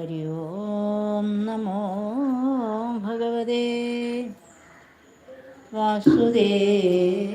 ഹരി ഓം നമോ ഭഗവതേ വാസുദേവ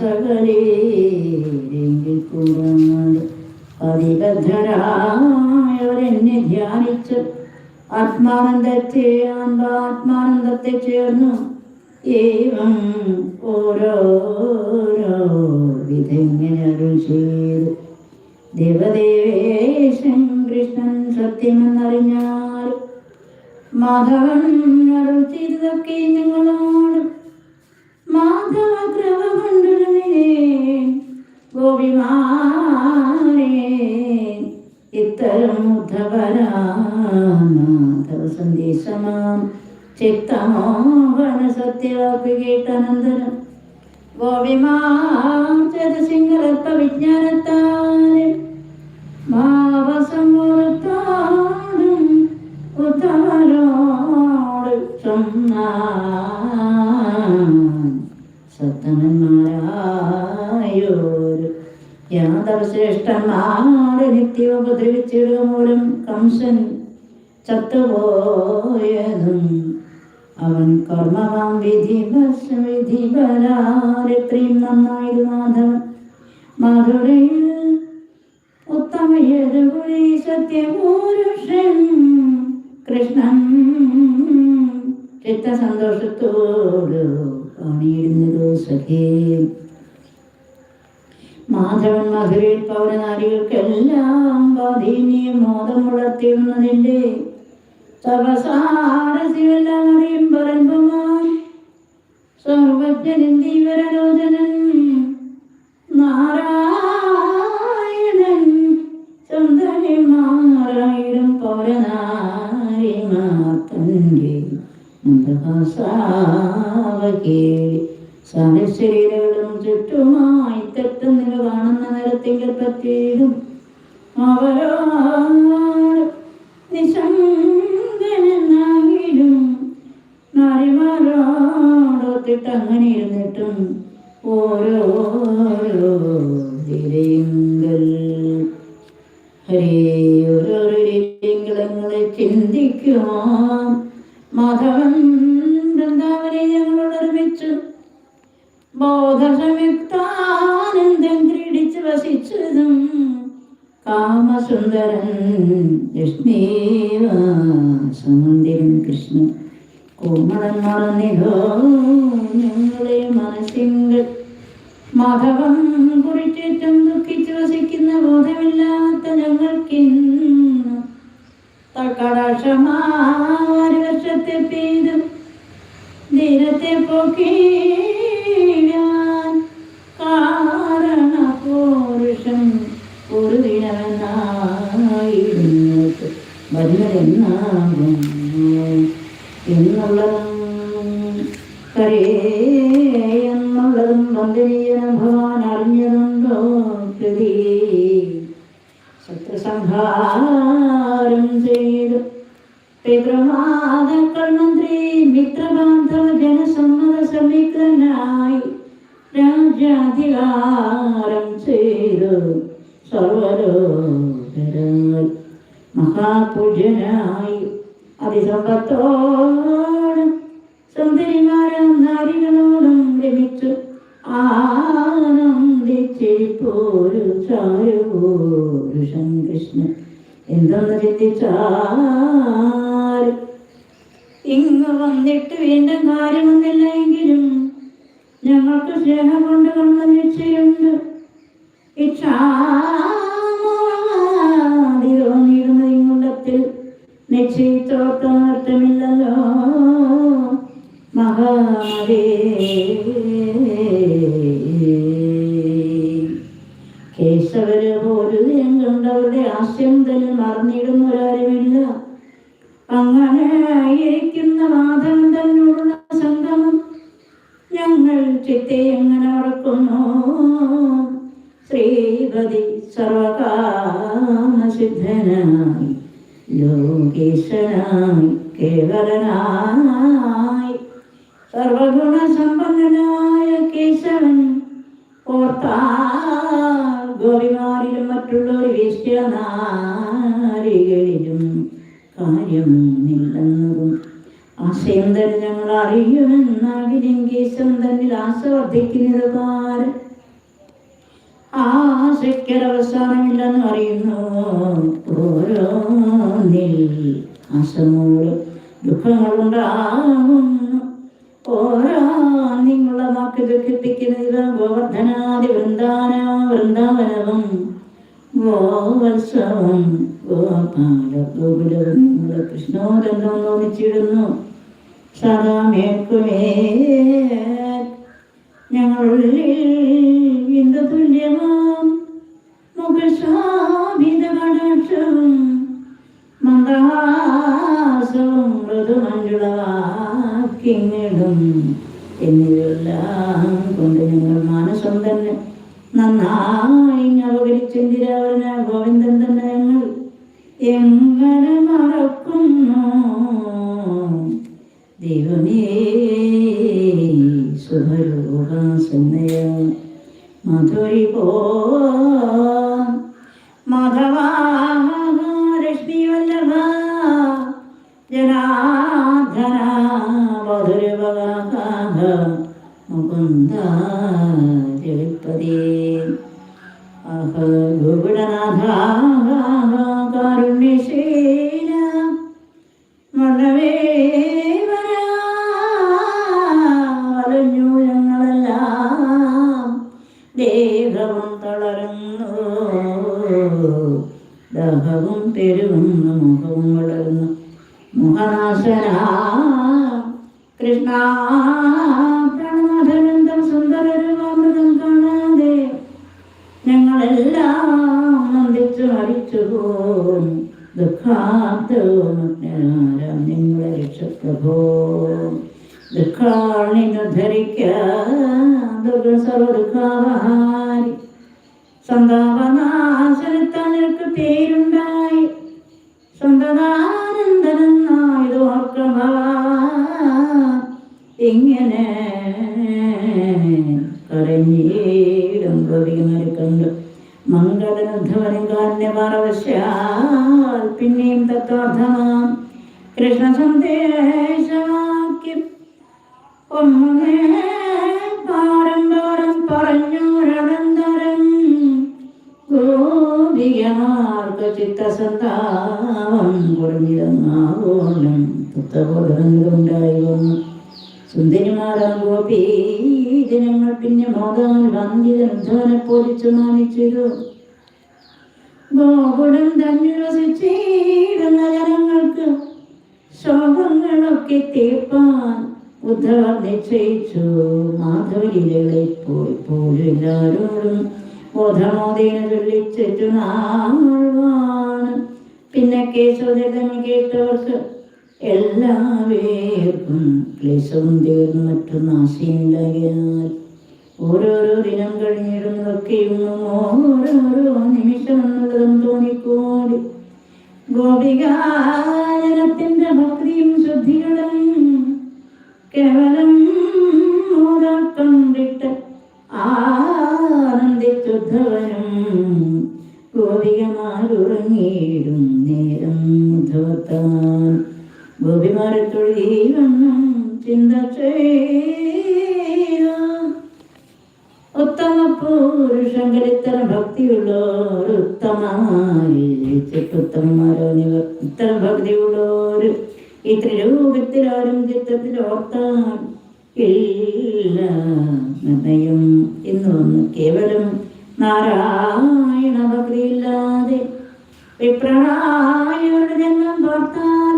രാസകലേരെങ്കിൽ കൂടുന്നത് അതിബദ്ധരായവരെന്നെ ധ്യാനിച്ച് ആത്മാനന്ദത്തെ ആത്മാനന്ദത്തെ ചേർന്നു ഏവം ഓരോരോ വിധങ്ങനെ ചെയ്തു ദേവദേവേശൻ കൃഷ്ണൻ സത്യമെന്നറിഞ്ഞാൽ മാധവൻ അരുൾ ചെയ്തതൊക്കെ മാധവ കൊണ്ടുടനെ ഗോപിമാരെ ഇത്തരം സന്ദേശമാം ചിത്തമോഹന സത്യവാക്ക് കേട്ടനന്തരം ഗോപിമാം ചതസിംഗലപ്പ വിജ്ഞാനത്താലെ ഭാവസമൂലത്തോടും ഉത്തമരോട് സത്തമന്മാരായോരു യാദവ ശ്രേഷ്ഠന്മാരെ നിത്യം ഉപദ്രവിച്ചിടുക മൂലം കംസൻ ചത്തുപോയതും. അവൻ കർമ്മമാം വിധി വിധി ബലാരെത്രയും നന്നായിരുന്നു മാധവൻ മാധുരയിൽ ഉത്തമയതുകുലി സത്യപുരുഷൻ കൃഷ്ണൻ ചിത്തസന്തോഷത്തോട് പണിയിടുന്നത് സഖേ. മധുരയിൽ പൗരനാരികൾക്കെല്ലാം പതിനിയും മോദം വളർത്തിയിരുന്നതിന്റെ സർവസാരസിവെല്ലാം അറിയും പരമ്പമാൻ. സർവജ്ഞനൻ ദീവരലോചനൻ നാരായണൻ. ചന്ദ്രന്മാരായിരം പൗരനാരിമാത്തന്റെ മന്ദഹാസാവകേളി സഹശരീരങ്ങളും ചുറ്റുമായി തെറ്റുന്നിവ കാണുന്ന നേരത്തിൽ പ്രത്യേകം അവരോട് നിശങ്കനെന്നാകിലും നാരിമാരോടൊത്തിട്ട് അങ്ങനെ ഇരുന്നിട്ടും ഓരോരോ തിരയുങ്കൽ. ഹരേ ഓരോരോ മാധവൻ വൃന്ദാവനെ ഞങ്ങളോട് ഒരുമിച്ചു ബോധസംയുക്താനന്ദം ക്രീഡിച്ച് വസിച്ചതും കാമസുന്ദരൻ ലക്ഷ്മീവാസമന്ദിരൻ കൃഷ്ണൻ. കോമളൻ മറന്നിലോ ഞങ്ങളെ മനസ്സിങ്ങൾ മാധവം കുറിച്ചേറ്റം ദുഃഖിച്ച് വസിക്കുന്ന ബോധമില്ലാത്ത ഞങ്ങൾക്കിന്ന് തക്കടാക്ഷമാര് വർഷത്തെ പെയ്തു. ദീനത്തെ പോക്കിയാൻ കാരണ പുരുഷൻ ഒരു ദിനമെന്നായിരുന്നു വരുന്നതെന്നാകും എന്നുള്ളതും കരേ എന്നുള്ളതും വന്ദനീയനുഭവാൻ അറിഞ്ഞതുണ്ടോ പ്രതി ശത്രുസംഹാരം ഇങ്ങ് വന്നിട്ട് വീണ്ടും കാര്യമൊന്നില്ല എങ്കിലും ഞങ്ങൾക്ക് സ്നേഹം കൊണ്ട് കണ്ട നിശ്ചയുണ്ട് ഇച്ഛാതി ഇങ്ങുണ്ടത്തിൽ നിശ്ചയിത്തോട്ടം നഷ്ടമില്ലല്ലോ മഹാമതേ കേശവര് പോലും കണ്ടവരുടെ ആശയം തന്നെ മറന്നിടുന്ന ഒരാരുമില്ല. അങ്ങനെ ആയിരിക്കുന്ന മാധവൻ തന്നോടുള്ള സംഗമം ഞങ്ങൾ ചിത്തെ എങ്ങനെ മറക്കുന്നു? ശ്രീപതി സർവകാമസിദ്ധനായി ലോകേശനായി കേവലനായി സർവഗുണ സമ്പന്നനായ കേശവൻ ഓർത്താ ഗോപിമാരിലും മറ്റുള്ളവർ വേശ്യനാരികളിലും നില്ലെന്നതും ആശയം തന്നെ ഞങ്ങൾ അറിയുമെന്നാകിലും കേശവൻ തന്നിൽ ആശ വർദ്ധിക്കുന്നത് ആശയ്ക്കൊരവസാനമില്ലെന്ന് അറിയുന്നു ഓരോന്നിൽ ആശമൂലം ദുഃഖങ്ങളുണ്ടാകുന്നു. ഓരോ നിങ്ങളുടെ വാക്ക് ദുഃഖിപ്പിക്കുന്നത് ഗോവർദ്ധനാദി വൃന്ദാന വൃന്ദാവനവും ഗോവത്സവം ഗോപാല ഗോകുലവും നിങ്ങളുടെ നോദിച്ചിടുന്നു സദാ മേൽക്കുമേ ഞങ്ങളുള്ളിൽ എന്ത് തുല്യമാം. മുഖശാഭിത കടാക്ഷവും മന്ദഹാസവും മൃദുമഞ്ജുളവാക്കിങ്ങിടും. എന്നിവയെല്ലാം കൊണ്ട് ഞങ്ങൾ മാനസം തന്നെ നന്നായി അവഗണിച്ചെന്തിരാവന സ്വന്തനാനന്ദനെന്നായത് ഓർക്കമാ ഇങ്ങനെ കരഞ്ഞീടും ഗോപികമാരെ കണ്ടു. മംഗളനുദ്ധവനും കാന്യപാറവശ്യാൽ പിന്നെയും തത്വാർത്ഥമാം. കൃഷ്ണ സന്ദേശവാക്യം തത്വബോധങ്ങളുണ്ടായി സുന്ദരിമാരാം ഗോപി ജനങ്ങൾ പിന്നെ മോദാൻ വന്ധ്യനെ പോലിച്ചു മാനിച്ചിരു ഗോകുലം തന്നിവസിച്ചിടുന്ന ജനങ്ങൾക്ക് ശോകങ്ങളൊക്കെ തീർപ്പാൻ ഉദ്ധവ നിശ്ചയിച്ചു. മാധവലീലകളെ പോയി പോലും എല്ലാവരോടും ബോധമോദീന ചൊല്ലിച്ചിട്ടു നാൾവാണ് പിന്നെ കേശവദേവൻ കേട്ടവർക്ക് എല്ലാവർക്കും ക്ലേശവും തീർന്നു മറ്റു ആശയമില്ലാകിയാൽ ഓരോരോ ദിനം കഴിഞ്ഞിടുന്നതൊക്കെയും ഓരോരോ നിമിഷം എന്നുള്ളതും തോന്നിക്കോടി. ഗോപികാജനത്തിന്റെ ഭക്തിയും ശുദ്ധികളും കേവലം കേവലം നാരായണ ഭക്തിയില്ലാതെ വിപ്രണായവരുടെ ജന്മം പോർത്താൽ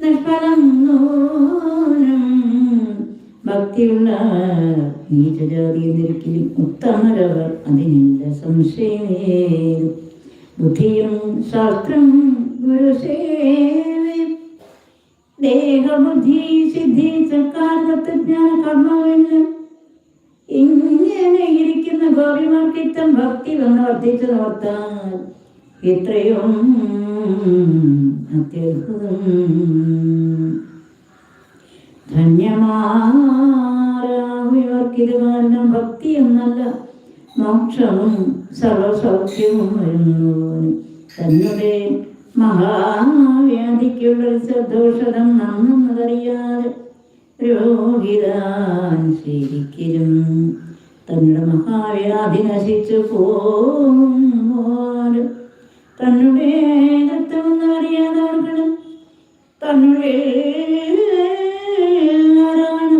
നിഷ്ഫലം നൂനം ഭക്തിയുള്ള നീചജാതി എന്നിരിക്കലും ഉത്തമരവർ അതിനില്ല സംശയമേ ബുദ്ധിയും ശാസ്ത്രം ഗുരുസേവയും ദേഹബുദ്ധി സിദ്ധി സർക്കാർ തത്വജ്ഞാന കർമ്മമെല്ലാം ഇങ്ങനെ ഇരിക്കുന്ന ഗോപിമാർക്ക് ഇത്തം ഭക്തി വന്ന് വർദ്ധിച്ചു നോർത്താൽ ഇത്രയും അത്യത്ഭുതം. ധന്യമാരാവിവർക്കിത് കാരണം ഭക്തി എന്നല്ല മോക്ഷവും സർവസൗഖ്യവും വരുന്നു. തന്നെ മഹാവ്യാധിക്കുള്ള സദോഷതം നന്നറിയാതെ രോഗിതാൻ ശരിക്കലും തങ്ങളുടെ മഹാവ്യാധി നശിച്ചു പോലും തന്നുടെ രക്തമെന്ന് അറിയാതെ ഭക്തി തന്നുടെ ആരാണ്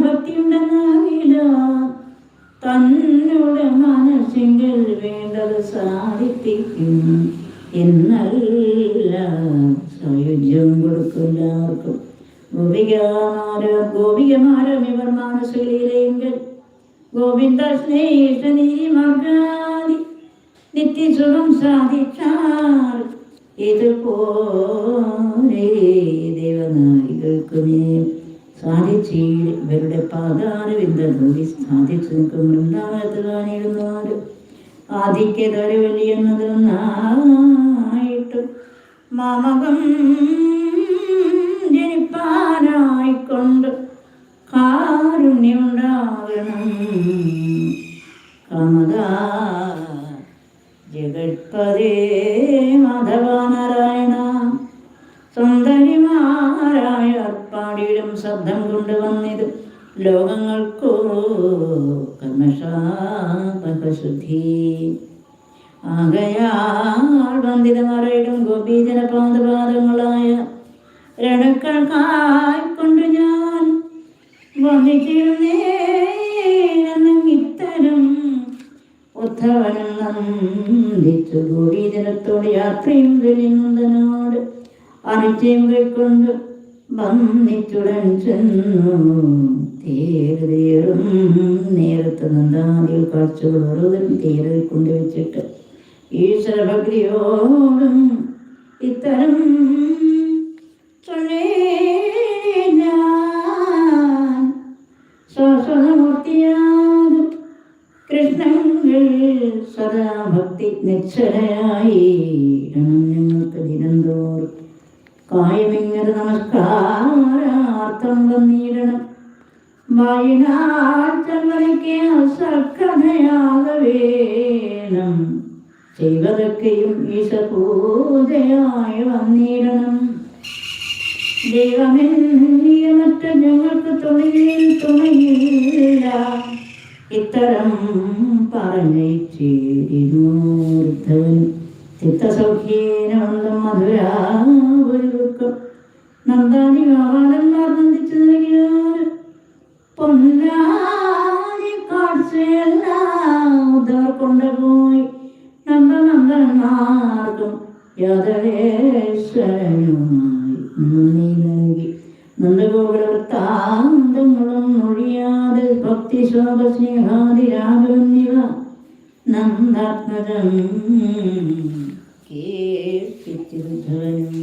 തന്നുടെ മനസ്സിങ്കിൽ വേണ്ടത് സാധിപ്പിക്കും എന്നല്ല സായുജ്യം കൊടുക്കില്ല ആർക്കും ഗോപികമാര ഗോപികമാരം ഇവർ മാനസകളിലെങ്കിൽ ഗോവിന്ദ സ്നേഹ നീമാർഗാദി നിത്യസുഖം സാധിച്ചാൽ ഇതുപോലെ ദേവനായികൾക്കുമേ സാധിച്ച് ഇവരുടെ പാതാരവിന്ദൂരി സാധിച്ചു നിൽക്കും. വൃന്ദാവനത്ത് കാണിടുന്നവരും ആദിക്യതൊരു വലിയെന്നതൊന്നായിട്ടും മാമകം ജനിപ്പാനായിക്കൊണ്ട് കാരുണ്യമുണ്ടാകണം. കമത ജഗത്പദേ മാധവനാരായണ സുന്ദരിമാരായ അർപ്പാടിയിലും ശബ്ദം കൊണ്ടുവന്നിത് ലോകങ്ങൾക്കോ കർമ്മശാപശുദ്ധി. ആകയാൾ വന്ദിതമറയിടും ഗോപീജന പാദപാദങ്ങളായ രണക്കൾക്കായിക്കൊണ്ട് ഞാൻ വന്നിച്ചിരുന്നേരെന്നും ഇത്തരം ഉദ്ധവനം നന്ദിച്ചു ഗോപീജനത്തോട് യാത്രയും തെളിയുന്നതിനോട് അനുജയം കൈക്കൊണ്ട് വന്നിച്ചുടൻ ചെന്നു. തേരുതേറും നേരത്തെ നന്ദാദികൾ കാഴ്ചകൾ ഓരോരുത്തരും തേറിൽ കൊണ്ടുവച്ചിട്ട് ഈശ്വരഭക്തിയോടും ഇത്തരം ശ്വാസമൂർത്തിയാകും കൃഷ്ണങ്ങൾ സദാ ഭക്തി നിശ്ചലയായി ഞങ്ങൾക്ക് ദിനന്തോറും കായമിങ്ങത് നമസ്കാരാർത്ഥം വന്നിടണം വായിനാറ്റങ്ങൾക്ക് സൽക്കഥയാകവേണം ചെയ്വതൊക്കെയും ഈശപൂജയായി വന്നിടണം. ദൈവമെന്നിയമറ്റ ഞങ്ങൾക്ക് തുണയിൽ തുണയില്ല ഇത്തരം പറഞ്ഞേച്ചിരുന്നൂർദ്ധവൻ ചിത്തസൗഖ്യേനവന്തം മധുരാപുരുക്കം നന്ദാനി ആവാലന്മാർ നന്ദിച്ചു നൽകിയാൽ പൊന്നാനി കാഴ്ചയെല്ലാം ഉദർ കൊണ്ടുപോയി. നന്ദനന്ദന്മാർക്കും യാദവേശ്വരനുമായി നന്ദി. ശോഭ നന്ദാത്മജം കേൾപ്പിച്ചിരുദ്ധവനും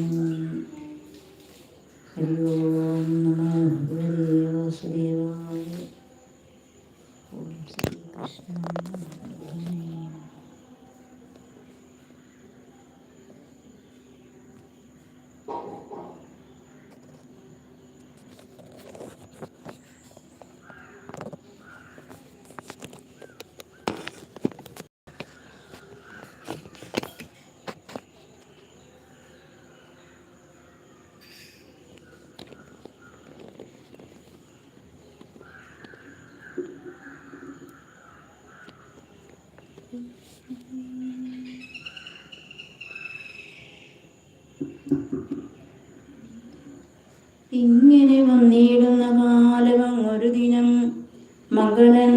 ഇങ്ങനെ വന്നിടുന്ന കാലം ഒരു ദിനം മകളൻ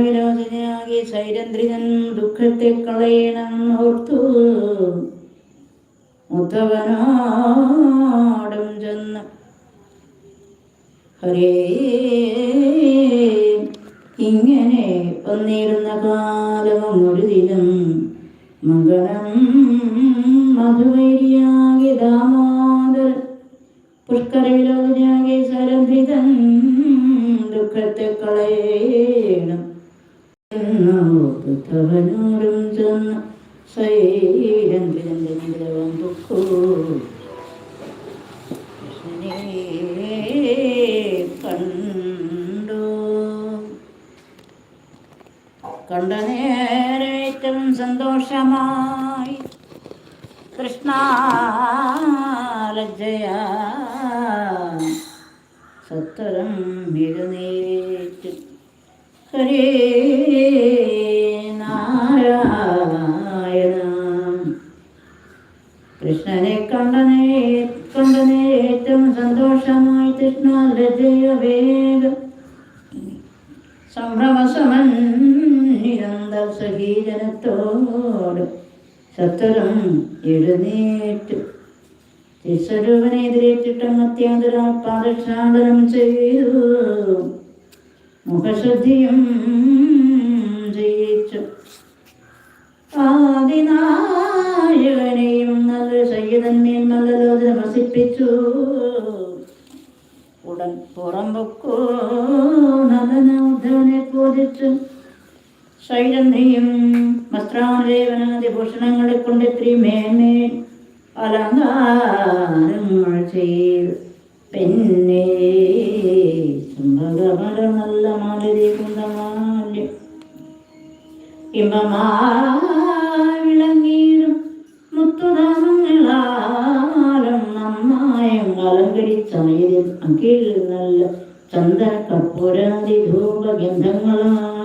വിലോചനയാകിയ സൈരന്ദ്രിതൻ ദുഃഖത്തെ കളയണം ഓർത്തു മുത്തവനാടും ചെന്ന്. ഹരേ ഇങ്ങനെ വന്നിരുന്ന കാലവും ഒരു ദിനം മകളം മധുവരിയാകെ ദാമോദർ പുഷ്കര സരംഭിതൻ ദുഃഖത്തെ കളയണം. എന്നോർത്തവനോടും ചെന്ന് സൈരന്ധ്രൻ ദുഃഖോ. കണ്ട നേരേറ്റവും സന്തോഷമായി. ലജ്ജയ സത്വരം എഴുന്നേറ്റ്. ഹരേ നാരായണ. കൃഷ്ണനെ കണ്ടനേ കണ്ടനേ ഏറ്റവും സന്തോഷമായി. കൃഷ്ണ ലജ്ജയ വേഗം സംഭ്രമസമൻ സഹീജനത്തോട് സത്തരം എഴുന്നേറ്റ്. തിസ്വരൂപനെ എതിരേറ്റിട്ടും അത്യാന്തര പാദക്ഷാന്തരം ചെയ്തു. മുഖശുദ്ധിയും ജയിച്ചു. ആദിനായകനെയും നല്ല സയ്യിദന്മേൽ നല്ലലോചന വസിപ്പിച്ചു. ഉടൻ പുറമ്പൊക്കോ നല്ല ഉദ്ധവനെ പൂജിച്ചു ശൈലന്ധിയും വസ്ത്രാനുലേപനാദി ഭൂഷണങ്ങളെ കൊണ്ട് ഇത്തിരി മേന്മേൽ അലങ്കാരങ്ങൾ ചെയ്തു പിന്നെ. നല്ല മാലരി കുന്തമാല്യം ഇമ്പമായി വിളങ്ങിയിടും മുത്തുദാസങ്ങളാലും നന്നായും അലങ്കരിച്ചമയിൽ അകിൽ നല്ല ചന്ദ്ര കപ്പുരാതി ധൂപഗന്ധങ്ങളാൽ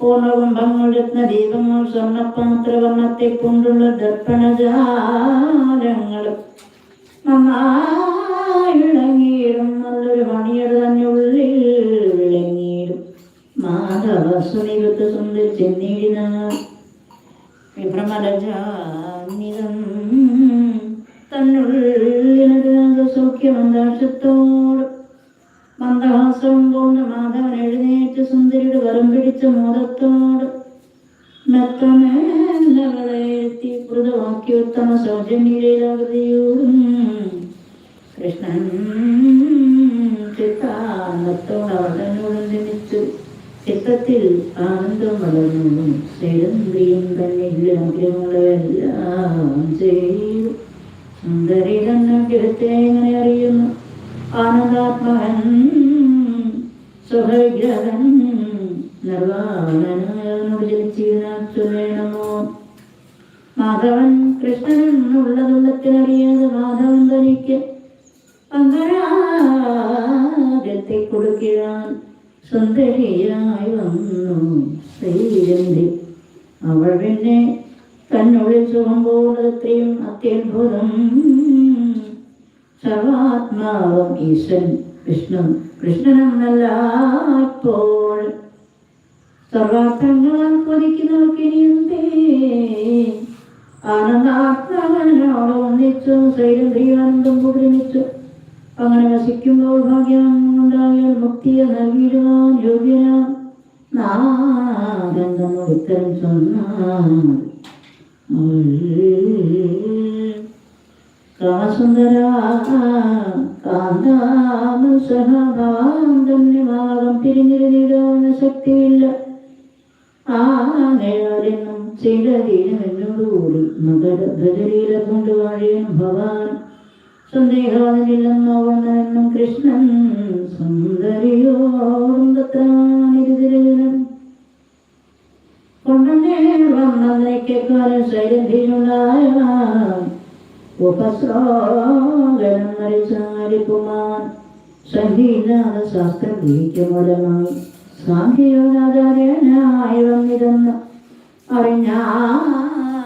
പൂർണകുംഭങ്ങൾ ദീപങ്ങൾ സ്വർണപാത്രവർണത്തെ കൊണ്ടുള്ള ദർപ്പണജാലങ്ങളും നന്നായി വിളങ്ങിയിടും. നല്ലൊരു മണിയുടെ തന്നെ ഉള്ളിൽ വിളങ്ങിയിടും. മാധവ സുനിരുദ്ധ സുന്ദരി ചെന്നിടിന വിഭ്രമലജാനിതം തന്നുള്ളിനത് സൗഖ്യമന്താശത്തോട് മന്ദഹാസം കൊണ്ട് എഴുന്നേറ്റ് വരം പിടിച്ച മോദത്തോട് മെത്തമേലകളെത്തി മൃദുവാക്കി ഉത്തമ സൗജന്യയിലാകൃതിയോടും കൃഷ്ണൻ ചിത്താനത്തോട് അവതനോടും ജനിച്ചു ചിത്തത്തിൽ ആനന്ദം വളർന്നു സ്ഥിരന്ദ്രിയും തന്നെ ആഗ്രഹങ്ങളെല്ലാം ചെയ്തു. സുന്ദരി തന്നെ ഗൃഹത്തെ എങ്ങനെ അറിയുന്നു? ആനന്ദാത്മകൻ സ്വഭഗ്രഹൻ നിർവാണനോട് ജനിച്ചിരുന്നാൽ ചൊല്ലണമോ മാധവൻ കൃഷ്ണനെന്നുള്ളതുള്ളത്തിനറിയാതെ മാധവൻ തനിക്ക് പങ്കരാഗത്തെ കൊടുക്കിടാൻ സുന്ദരിയായി വന്നു. ശ്രീരന്തി അവൾ പിന്നെ തന്നുള്ളിൽ സുഖം പോലത്രയും അത്യത്ഭുതം. സർവാത്മാവും ഈശ്വൻ കൃഷ്ണൻ കൃഷ്ണനെന്നല്ല ഇപ്പോൾ സർവാർത്ഥങ്ങളാൽ കൊതിക്കുന്നവർക്ക് ഇനിയെന്തേ ആനന്ദാത്മാവനോട് ഒന്നിച്ചു ശ്രീരന്ദ്രിയാനന്ദം പൂർണിച്ചു അങ്ങനെ വസിക്കുമ്പോൾ ഭാഗ്യം ഉണ്ടായാൽ മുക്തിയെ നൽകിയിടുവാൻ യോഗ്യനാം. നാഗന്ധം ഉത്തരം ചൊന്നാൽ കാസുന്ദര പിരിഞ്ഞിരുന്നിടാവുന്ന ശക്തിയില്ല. ആ നേഴാരെന്നും ചിലതീനും എന്നോടുകൂടി മകര ബദരീല കൊണ്ട് വാഴിയൻ ഭവാൻ. സന്ദേഹാദില്ലെന്നോവെന്നും കൃഷ്ണൻ സുന്ദരിയോടും തത്രാനിരുതിരജനം കൊണ്ടുനേർ വന്നേക്കാലം ശൈലന്ധിയുണ്ടായ ഉപസ്രോഗനം മരിച്ചാരിക്കുമാൻ സംഗീതാത ശാസ്ത്രഗ്രഹിക്ക് മൂലമായി സ്വാമിയോടാചാര്യനായി വന്നിരുന്നു അറിഞ്ഞാൽ